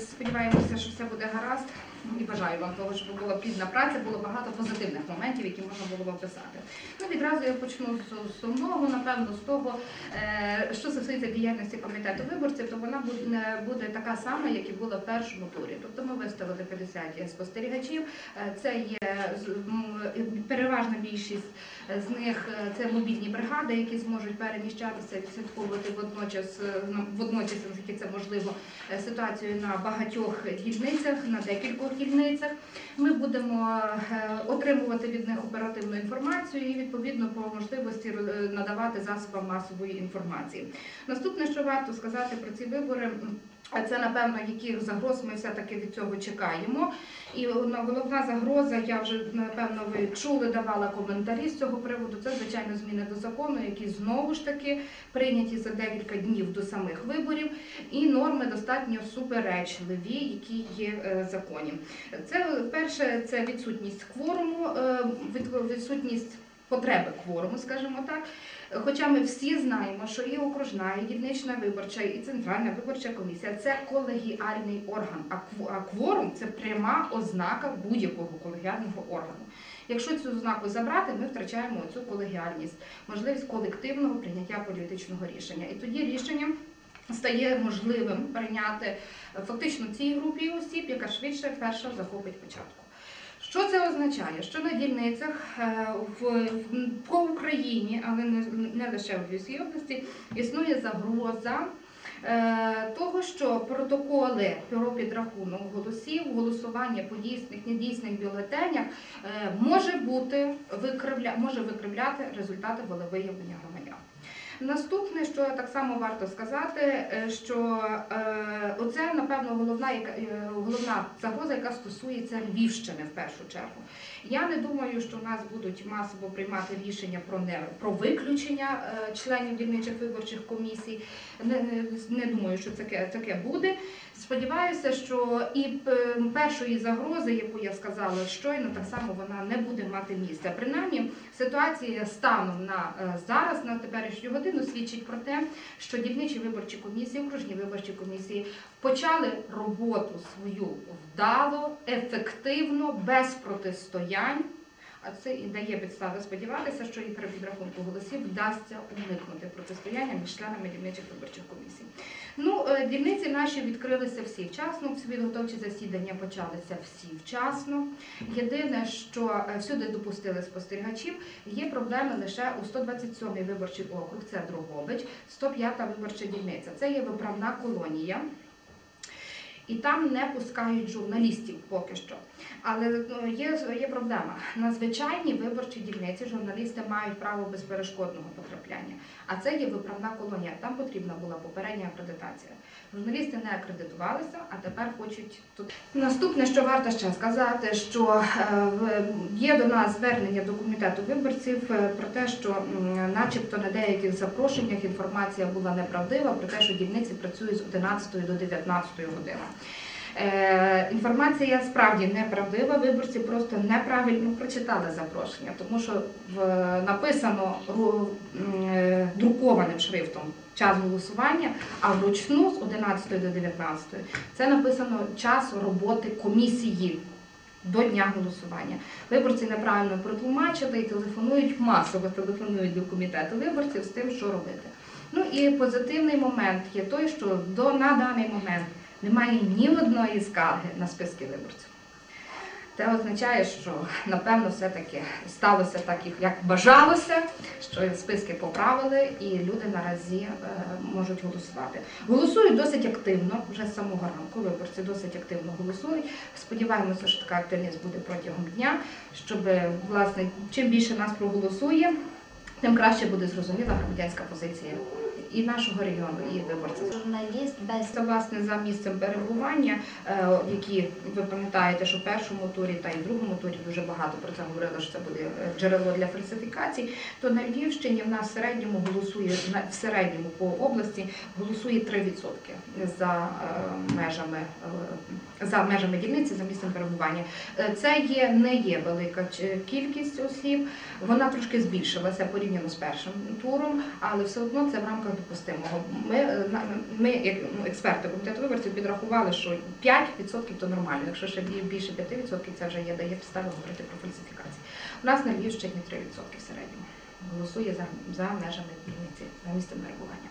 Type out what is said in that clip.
сподіваємося, що все буде гаразд. І бажаю вам того, щоб була плідна праця, було багато позитивних моментів, які можна було б описати. Ну, відразу я почну з основного, напевно, з того, е, що стосується діяльності комітету виборців, то вона буде, буде така сама, як і була в першому турі. Тобто ми виставили 50 спостерігачів. Е, Це є переважна більшість з них е, це мобільні бригади, які зможуть переміщатися, відслідковувати водночас, е, на- водночас, наскільки це можливо, е, ситуацію на багатьох дільницях, на декількох дільницях. Ми будемо е, отримувати від них оперативну інформацію і відповідно по можливості е, надавати засобам масової інформації. Наступне, що варто сказати про ці вибори. А Це напевно, яких загроз ми все-таки від цього чекаємо. І головна загроза, я вже напевно ви чули, давала коментарі з цього приводу. Це звичайно зміни до закону, які знову ж таки прийняті за декілька днів до самих виборів, і норми достатньо суперечливі, які є е, в законі. Це перше, це відсутність кворуму, е, відсутність потреби кворуму, скажімо так. Хоча ми всі знаємо, що і окружна, і дільнична виборча, і центральна виборча комісія це колегіальний орган. А кворум це пряма ознака будь-якого колегіального органу. Якщо цю ознаку забрати, ми втрачаємо цю колегіальність, можливість колективного прийняття політичного рішення. І тоді рішення стає можливим прийняти фактично цій групі осіб, яка швидше перша захопить початку. Що це означає? Що на дільницях е, в, по Україні, але не, не лише в Львівській області, існує загроза е, того, що протоколи про підрахунок голосів, голосування по дійсних, недійсних бюлетенях е, може бути викривля, може викривляти результати волевиявлення громадян. Наступне, що так само варто сказати, е, що е, оце напевно головна е, головна загроза, яка стосується Львівщини в першу чергу. Я не думаю, що в нас будуть масово приймати рішення про не про виключення членів дільничих виборчих комісій. Не, не, не думаю, що таке таке буде. Сподіваюся, що і першої загрози, яку я сказала щойно, так само вона не буде мати місця. Принаймні, ситуація станом на е, зараз, на теперішню годину, свідчить про те, що дільничі виборчі комісії, окружні виборчі комісії почали роботу свою вдало, ефективно, без протистоянь. А це і дає підстави сподіватися, що і при підрахунку голосів вдасться уникнути протистояння між членами дільничих виборчих комісій. Ну, е, дільниці наші відкрилися всі вчасно, всі підготовчі засідання почалися всі вчасно. Єдине, що е, всюди допустили спостерігачів, є проблеми лише у 127-й виборчий округ, це Дрогобич, 105-та виборча дільниця. Це є виправна колонія. І там не пускають журналістів поки що. Але ну, є, є проблема. На звичайній виборчій дільниці журналісти мають право безперешкодного потрапляння. А це є виправна колонія. Там потрібна була попередня акредитація. Журналісти не акредитувалися, а тепер хочуть тут. Наступне, що варто ще сказати, що е, є до нас звернення до комітету виборців е, про те, що начебто на деяких запрошеннях інформація була неправдива про те, що дільниці працюють з 11 до 19 години. Е, інформація справді неправдива. Виборці просто неправильно прочитали запрошення, тому що написано е, друкованим шрифтом час голосування, а вручну з 11 до 19 це написано час роботи комісії. До дня голосування виборці неправильно протлумачили і телефонують масово телефонують до комітету виборців з тим, що робити. Ну і позитивний момент є той, що до на даний момент немає ні одної скарги на списки виборців. Це означає, що напевно все-таки сталося так, як бажалося, що списки поправили і люди наразі е, можуть голосувати. Голосують досить активно, вже з самого ранку. Виборці досить активно голосують. Сподіваємося, що така активність буде протягом дня, щоб власне чим більше нас проголосує, тим краще буде зрозуміла громадянська позиція і нашого регіону, і виборців. Журналіст без власне за місцем перебування, е, які ви пам'ятаєте, що в першому турі та й в другому турі дуже багато про це говорили, що це буде е, джерело для фальсифікацій. То на Львівщині в нас в середньому голосує в середньому по області голосує 3% за е, межами за межами дільниці, за місцем перебування. Це є не є велика кількість осіб. Вона трошки збільшилася порівняно з першим туром, але все одно це в рамках допустимого. Ми, ми як експерти комітету виборців, підрахували, що 5% то нормально. Якщо ще бі- більше 5% це вже є дає підстави говорити про фальсифікації. У нас на Львівщині 3% в середньому голосує за, за межами Вінниці, за місцем перебування.